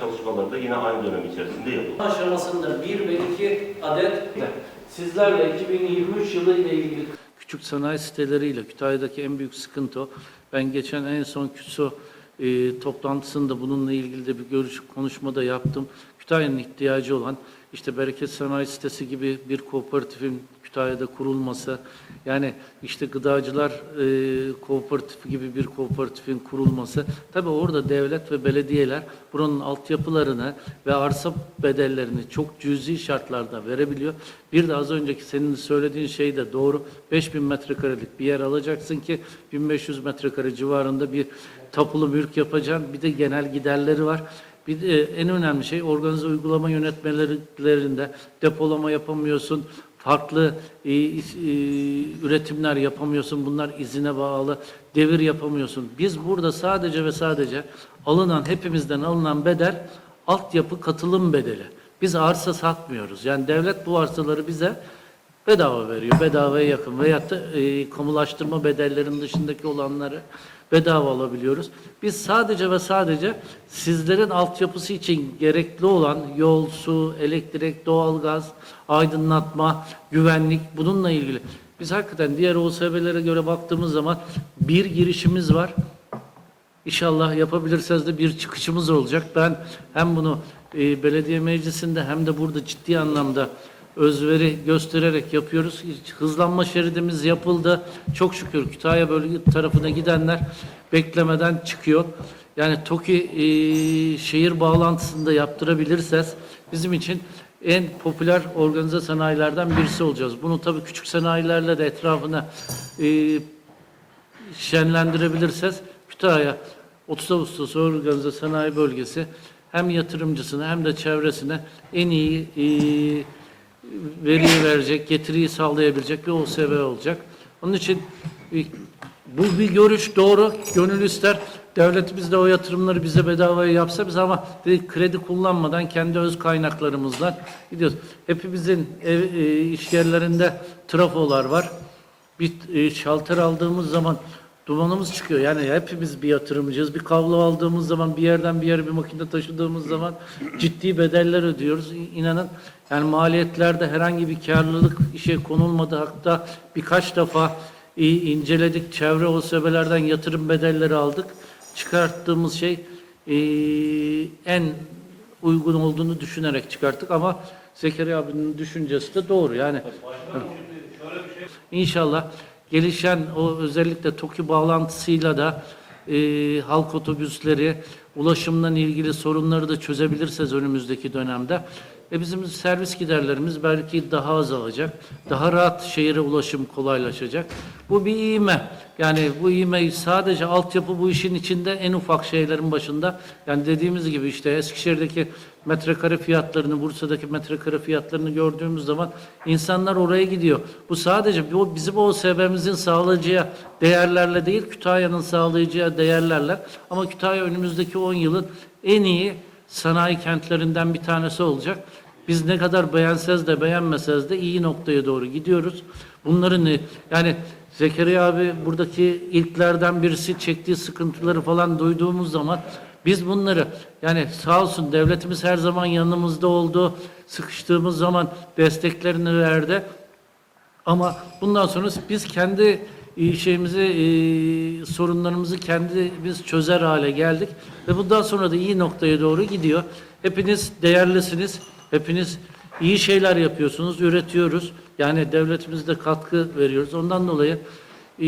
çalışmaları da yine aynı dönem içerisinde yapıldı. aşamasında 1 ve 2 adet sizlerle 2023 yılı ile ilgili küçük sanayi siteleriyle Kütahya'daki en büyük sıkıntı o. Ben geçen en son KÜSO e, toplantısında bununla ilgili de bir görüş konuşmada yaptım. Kütahya'nın ihtiyacı olan işte Bereket Sanayi Sitesi gibi bir kooperatifin Kütahya'da kurulması, yani işte gıdacılar e, kooperatifi gibi bir kooperatifin kurulması. Tabii orada devlet ve belediyeler buranın altyapılarını ve arsa bedellerini çok cüzi şartlarda verebiliyor. Bir de az önceki senin söylediğin şey de doğru. 5000 metrekarelik bir yer alacaksın ki 1500 metrekare civarında bir tapulu mülk yapacaksın. Bir de genel giderleri var. Bir de en önemli şey organize uygulama yönetmelerinde depolama yapamıyorsun, farklı e, e, üretimler yapamıyorsun. Bunlar izine bağlı. Devir yapamıyorsun. Biz burada sadece ve sadece alınan hepimizden alınan bedel altyapı katılım bedeli. Biz arsa satmıyoruz. Yani devlet bu arsaları bize bedava veriyor. Bedavaya yakın veyahut da e, kamulaştırma bedellerinin dışındaki olanları bedava alabiliyoruz. Biz sadece ve sadece sizlerin altyapısı için gerekli olan yol, su, elektrik, doğalgaz, aydınlatma, güvenlik bununla ilgili. Biz hakikaten diğer OSB'lere göre baktığımız zaman bir girişimiz var. İnşallah yapabilirseniz de bir çıkışımız olacak. Ben hem bunu e, belediye meclisinde hem de burada ciddi anlamda özveri göstererek yapıyoruz. Hızlanma şeridimiz yapıldı. Çok şükür Kütahya bölge tarafına gidenler beklemeden çıkıyor. Yani TOKİ e, şehir bağlantısında yaptırabilirseniz bizim için en popüler organize sanayilerden birisi olacağız. Bunu tabii küçük sanayilerle de etrafına e, şenlendirebilirseniz Kütahya 30 Ağustos Organize Sanayi Bölgesi hem yatırımcısına hem de çevresine en iyi e, veriyi verecek, getiriyi sağlayabilecek bir OSB olacak. Onun için bu bir görüş doğru, gönül ister. Devletimiz de o yatırımları bize bedavaya yapsa biz ama kredi kullanmadan kendi öz kaynaklarımızla gidiyoruz. Hepimizin ev, e, iş yerlerinde trafolar var. Bir e, şalter aldığımız zaman dumanımız çıkıyor. Yani hepimiz bir yatırımcıyız. Bir kablo aldığımız zaman bir yerden bir yere bir makine taşıdığımız zaman ciddi bedeller ödüyoruz. İnanın yani maliyetlerde herhangi bir karlılık işe konulmadı. Hatta birkaç defa inceledik. Çevre OSB'lerden yatırım bedelleri aldık. Çıkarttığımız şey en uygun olduğunu düşünerek çıkarttık ama Zekeriya abinin düşüncesi de doğru. Yani İnşallah gelişen o özellikle TOKİ bağlantısıyla da e, halk otobüsleri, ulaşımdan ilgili sorunları da çözebilirseniz önümüzdeki dönemde e, bizim servis giderlerimiz belki daha azalacak. Daha rahat şehire ulaşım kolaylaşacak. Bu bir iğme. Yani bu iğme sadece altyapı bu işin içinde en ufak şeylerin başında. Yani dediğimiz gibi işte Eskişehir'deki metrekare fiyatlarını, Bursa'daki metrekare fiyatlarını gördüğümüz zaman insanlar oraya gidiyor. Bu sadece bu bizim OSB'mizin sağlayacağı değerlerle değil, Kütahya'nın sağlayacağı değerlerle. Ama Kütahya önümüzdeki 10 yılın en iyi sanayi kentlerinden bir tanesi olacak. Biz ne kadar beğenseniz de beğenmeseniz de iyi noktaya doğru gidiyoruz. Bunların yani Zekeriya abi buradaki ilklerden birisi çektiği sıkıntıları falan duyduğumuz zaman biz bunları yani sağ olsun devletimiz her zaman yanımızda oldu. Sıkıştığımız zaman desteklerini verdi. Ama bundan sonra biz kendi şeyimizi, e, sorunlarımızı kendimiz çözer hale geldik. Ve bundan sonra da iyi noktaya doğru gidiyor. Hepiniz değerlisiniz. Hepiniz iyi şeyler yapıyorsunuz, üretiyoruz. Yani devletimiz de katkı veriyoruz. Ondan dolayı e,